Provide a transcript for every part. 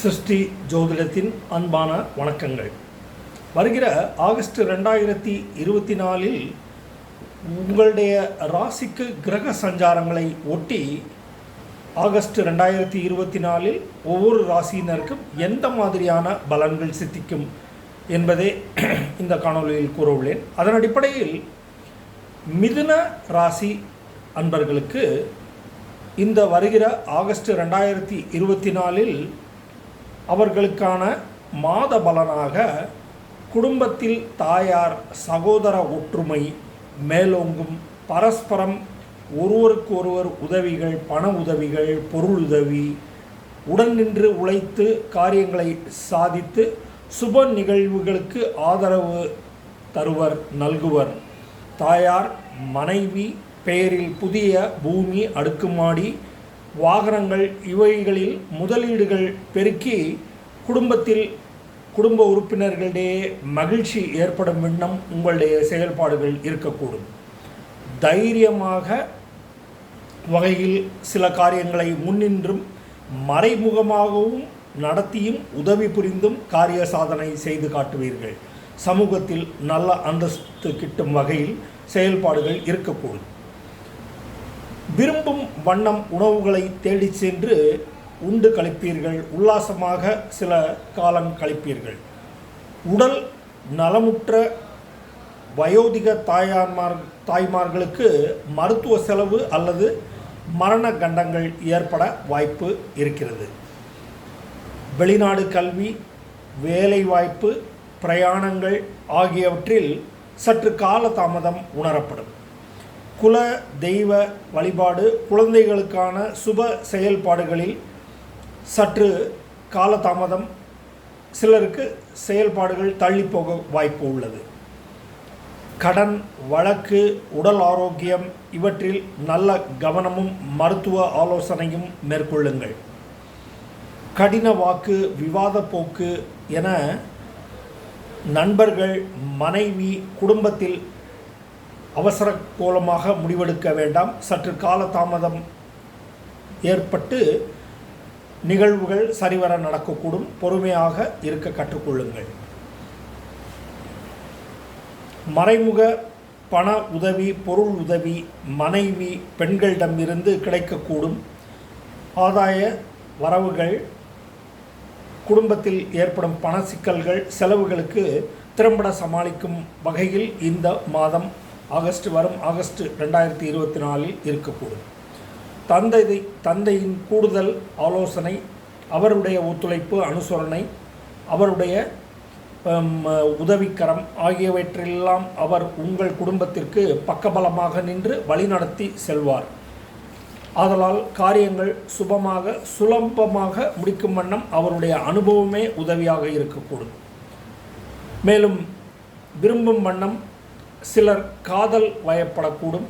சிருஷ்டி ஜோதிடத்தின் அன்பான வணக்கங்கள். வருகிற ஆகஸ்ட் ரெண்டாயிரத்தி இருபத்தி நாலில் உங்களுடைய ராசிக்கு கிரக சஞ்சாரங்களை ஒட்டி ஆகஸ்ட் ரெண்டாயிரத்தி இருபத்தி நாலில் ஒவ்வொரு ராசியினருக்கும் எந்த மாதிரியான பலன்கள் சித்திக்கும் என்பதே இந்த காணொலியில் கூற உள்ளேன். அதன் அடிப்படையில் மிதுன ராசி அன்பர்களுக்கு இந்த வருகிற ஆகஸ்ட் ரெண்டாயிரத்தி இருபத்தி நாலில் அவர்களுக்கான மாத பலனாக குடும்பத்தில் தாயார் சகோதர ஒற்றுமை மேலோங்கும். பரஸ்பரம் ஒருவருக்கு ஒருவர் உதவிகள் பண உதவிகள் பொருள் உதவி உடன் நின்று உழைத்து காரியங்களை சாதித்து சுப நிகழ்வுகளுக்கு ஆதரவு தருவர் நல்குவர். தாயார் மனைவி பெயரில் புதிய பூமி அடுக்குமாடி வாகனங்கள் இவைகளில் முதலீடுகள் பெருக்கி குடும்பத்தில் குடும்ப உறுப்பினர்களிடையே மகிழ்ச்சி ஏற்படும் வண்ணம் உங்களுடைய செயல்பாடுகள் இருக்கக்கூடும். தைரியமாக வகையில் சில காரியங்களை முன்னின்றும் மறைமுகமாகவும் நடத்தியும் உதவி புரிந்தும் காரிய சாதனை செய்து காட்டுவீர்கள். சமூகத்தில் நல்ல அந்தஸ்து கிட்டும் வகையில் செயல்பாடுகள் இருக்கக்கூடும். விரும்பும் வண்ணம் உணவுகளை தேடிச் சென்று உண்டு கழிப்பீர்கள் உல்லாசமாக சில காலம் கழிப்பீர்கள். உடல் நலமுற்ற வயோதிக தாயார்மார் தாய்மார்களுக்கு மருத்துவ செலவு அல்லது மரண கண்டங்கள் ஏற்பட வாய்ப்பு இருக்கிறது. வெளிநாடு கல்வி வேலைவாய்ப்பு பிரயாணங்கள் ஆகியவற்றில் சற்று கால தாமதம் உணரப்படும். குல தெய்வ வழிபாடு குழந்தைகளுக்கான சுப செயல்பாடுகளில் சற்று காலதாமதம். சிலருக்கு செயல்பாடுகள் தள்ளி போக வாய்ப்பு உள்ளது. கடன் வழக்கு உடல் ஆரோக்கியம் இவற்றில் நல்ல கவனமும் மருத்துவ ஆலோசனையும் மேற்கொள்ளுங்கள். கடின வாக்கு விவாத போக்கு என நண்பர்கள் மனைவி குடும்பத்தில் அவசர கோலமாக முடிவெடுக்க வேண்டாம். சற்று காலதாமதம் ஏற்பட்டு நிகழ்வுகள் சரிவர நடக்கக்கூடும். பொறுமையாக இருக்க கற்றுக்கொள்ளுங்கள். மறைமுக பண உதவி பொருள் உதவி மனைவி பெண்களிடமிருந்து கிடைக்கக்கூடும். ஆதாய வரவுகள் குடும்பத்தில் ஏற்படும் பண சிக்கல்கள் செலவுகளுக்கு திறம்பட சமாளிக்கும் வகையில் இந்த மாதம் ஆகஸ்ட் வரும் ஆகஸ்ட் ரெண்டாயிரத்தி இருபத்தி நாலில் இருக்கக்கூடும். தந்தை தந்தையின் கூடுதல் ஆலோசனை அவருடைய ஒத்துழைப்பு அனுசரணை அவருடைய உதவிக்கரம் ஆகியவற்றெல்லாம் அவர் உங்கள் குடும்பத்திற்கு பக்கபலமாக நின்று வழிநடத்தி செல்வார். ஆதலால் காரியங்கள் சுபமாக சுலபமாக முடிக்கும் வண்ணம் அவருடைய அனுபவமே உதவியாக இருக்கக்கூடும். மேலும் விரும்பும் வண்ணம் சிலர் காதல் வயப்படக்கூடும்.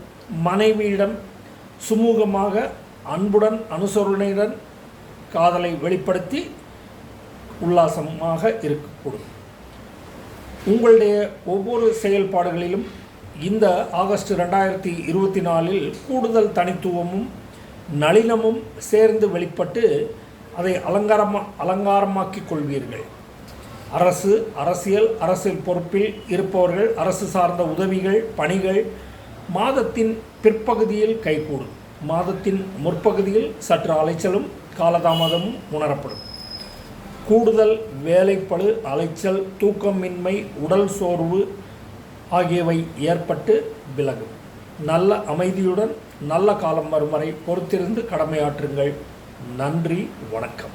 மனைவியிடம் சுமூகமாக அன்புடன் அனுசரணையுடன் காதலை வெளிப்படுத்தி உல்லாசமாக இருக்கக்கூடும். உங்களுடைய ஒவ்வொரு செயல்பாடுகளிலும் இந்த ஆகஸ்ட் ரெண்டாயிரத்தி இருபத்தி நாலில் கூடுதல் தனித்துவமும் நளினமும் சேர்ந்து வெளிப்பட்டு அதை அலங்காரமா அலங்காரமாக்கிக் கொள்வீர்கள். அரசு அரசியல் அரசியல் பொறுப்பில் இருப்பவர்கள் அரசு சார்ந்த உதவிகள் பணிகள் மாதத்தின் பிற்பகுதியில் கைகூடும். மாதத்தின் முற்பகுதியில் சற்று அலைச்சலும் காலதாமதமும் உணரப்படும். கூடுதல் வேலைப்பழு அலைச்சல் தூக்கமின்மை உடல் சோர்வு ஆகியவை ஏற்பட்டு விலகும். நல்ல அமைதியுடன் நல்ல காலம் வரும் வரை பொறுத்திருந்து கடமையாற்றுங்கள். நன்றி வணக்கம்.